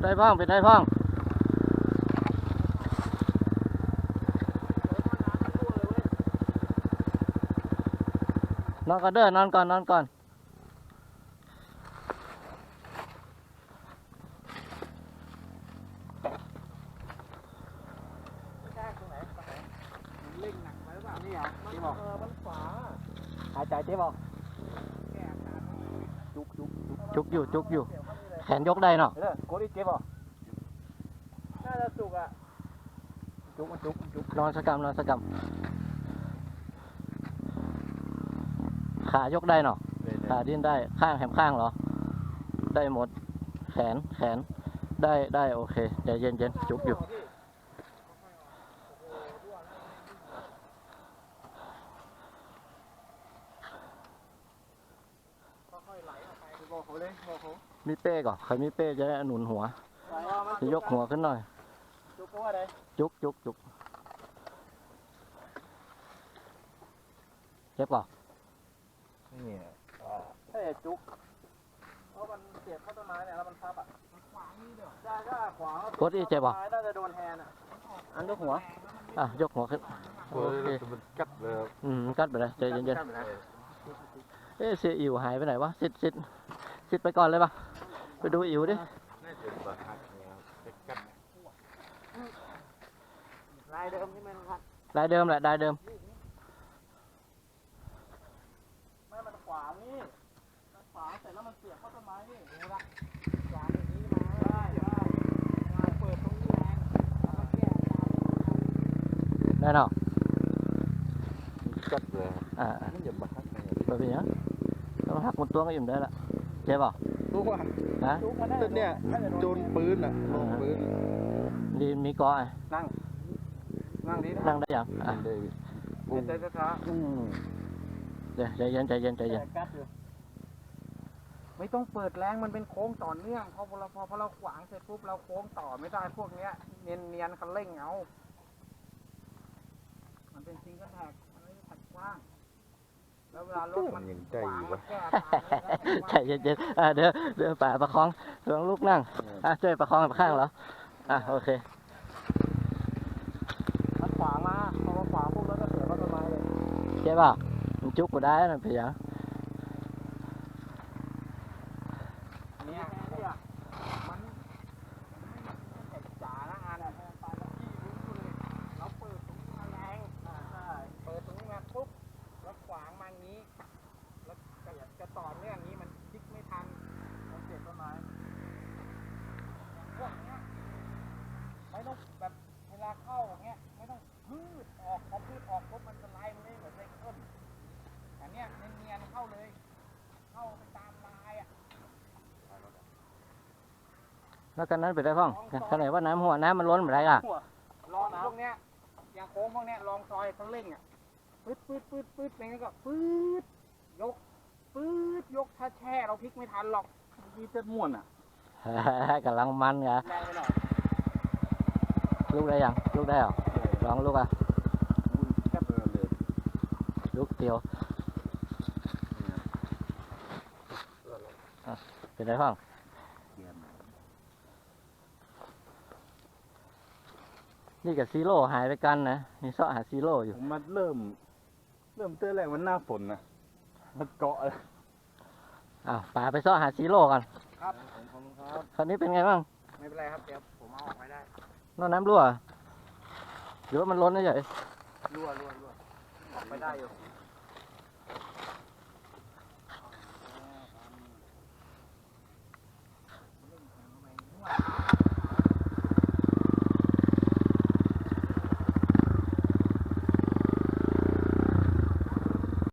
เป็นได้พ้องเป็นได้พ้องนอนก่อนเด้อนอนก่อนนอนก่อนเล่งหนักไปหรือเปล่านี่เหรอที่บอกเออมันขวาหายใจเจ๊บอกจุกจุกจุกจุกอยู่จุกอยู่แขนยกได้เนาะเด้อโกดิเจ๊บอกน่าจะสุกอะจุกมันจุกมันจุกนอนสกรรมนอนสกรรมขายกได้เนาะขาดิ้นได้ข้างแขนข้างเหรอ ได้หมด แขนแขนได้ได้โอเคใจเย็นเย็นจุกอยู่ บอก เขาเลยบอกเขามีเป้ก่อนใครมีเป้จะได้หนุนหัวไหลว่ามันจะยกหัวขึ้นหน่อย จุกเพราะว่าอะไรจุกจุกจุกเจ็บก่อนนี่ถ้าอย่าจุกเพราะมันเสียบเข้าต้นไม้เนี่ยแล้วมันทับอะมันขวางนี่เดียวได้ก็ขวางกดอีเจ็บป่ะไม้น่าจะโดนแฮนอะอันยกหัว อะยกหัวขึ้นโอเคมันกัดเลยอืมกัดไปเลยใจเย็นๆเอ๊ะเสียอิ๋วหายไปไหนวะซิดซิด ซิดไปก่อนเลยปะไปดูอิ๋วดิน่าจะบาดหักเนี่ยจะกัดลายเดิมที่มันพัดลายเดิมแหละลายเดิมไม่มันขวางนี่มันขวางเสร็จแล้วมันเสียบเข้าต้นไม้นี่ดูละขวางอย่างนี้มาได้ได้มาเปิดตรงนี้แรงแล้วก็แก้ตามได้เนาะกัดเลยอ่ามันจะบาดหักเนี่ยไปเป็นยังต้องหักหมดตัวก็อิ่มได้ละ เจ็บป่ะรู้ว่าฮะจุกมันได้เนี่ยโจนปืนอะลงปืนดีมีกอไอ้นั่ง นั่งดินั่งได้ยังอะเดวิดเดินช้าเดี๋ยวใจเย็นใจเย็นใจเย็นกัดอยู่ไม่ต้องเปิดแรงมันเป็นโค้งต่อเนื่องพอเราพอพอเราขวางเสร็จปุ๊บเราโค้งต่อไม่ได้พวกเนี้ย เนียนเนียนคันเร่งเอามันเป็นซิงเกิลแท็กมันไม่ได้แท็กกว้าง มันขวางมันแก้ทางใจเย็นเย็นๆอะเดี๋ยวเดี๋ยวป่าประคองลองลูกนั่งอะช่วยประคองข้างเหรออะโอเคมันขวางมาพอมาขวางปุ๊บแล้วก็เสียบเข้าต้นไม้เลยเจ็บป่ะมันจุกกูได้นะพี่ยัง เนี่ยเนี่ยมันแข็งจ๋านะงานเนี่ยไปแล้วที่รู้เลยเราเปิดตรงนี้มาแรงอ่าใช่เปิดตรงนี้มาปุ๊บแล้วขวางมาอย่างนี้ แล้วจะจะต่อเนื่องอย่างนี้มันพลิกไม่ทันมันเสียบต้นไม้พวกเนี้ยไม่ต้องแบบเวลาเข้าอย่างเงี้ยไม่ต้องพืดออกพอพืดออกปุ๊บมันสไลด์มันไม่เหมือนไซเคิลอันเนี้ยเนียนๆเข้าเลย เข้าไปตามลายอะ แล้วกันนั้นไปได้พ้องขนาดว่าน้ำหัวน้ำมันล้นไปได้อะลองพวกเนี้ยอย่างโค้งพวกเนี้ยลองซอยเขาเร่งอะปื๊ดปื๊ดปื๊ดปื๊ดไปงั้นก็ปื๊ดยกปื๊ดยกถ้าแช่เราพลิกไม่ทันหรอกเมื่อกี้เส้นม่วนอะกำลังมันไงแรงไปหน่อยลูกได้ยังลูกได้เหรอลองลูกอะแค่เปิดเลยลูกเดียวอะเป็นไรพ้อง นี่กับซีโร่หายไปกันนะนี่เสาะหาซีโร่อยู่ ผมมาเริ่ม เริ่มเต้นแรกมันหน้าฝนนะมันเกาะเลยอ้าวป่าไปเสาะหาซีโร่กันครับผมขอบคุณครับ คราวนี้เป็นไงบ้าง ไม่เป็นไรครับเดี๋ยวผมเอาออกไปได้น้ำน้ำรั่วหรือว่ามันล้นเฉยรั่วรั่วรั่วออกไปได้อยู่ๆ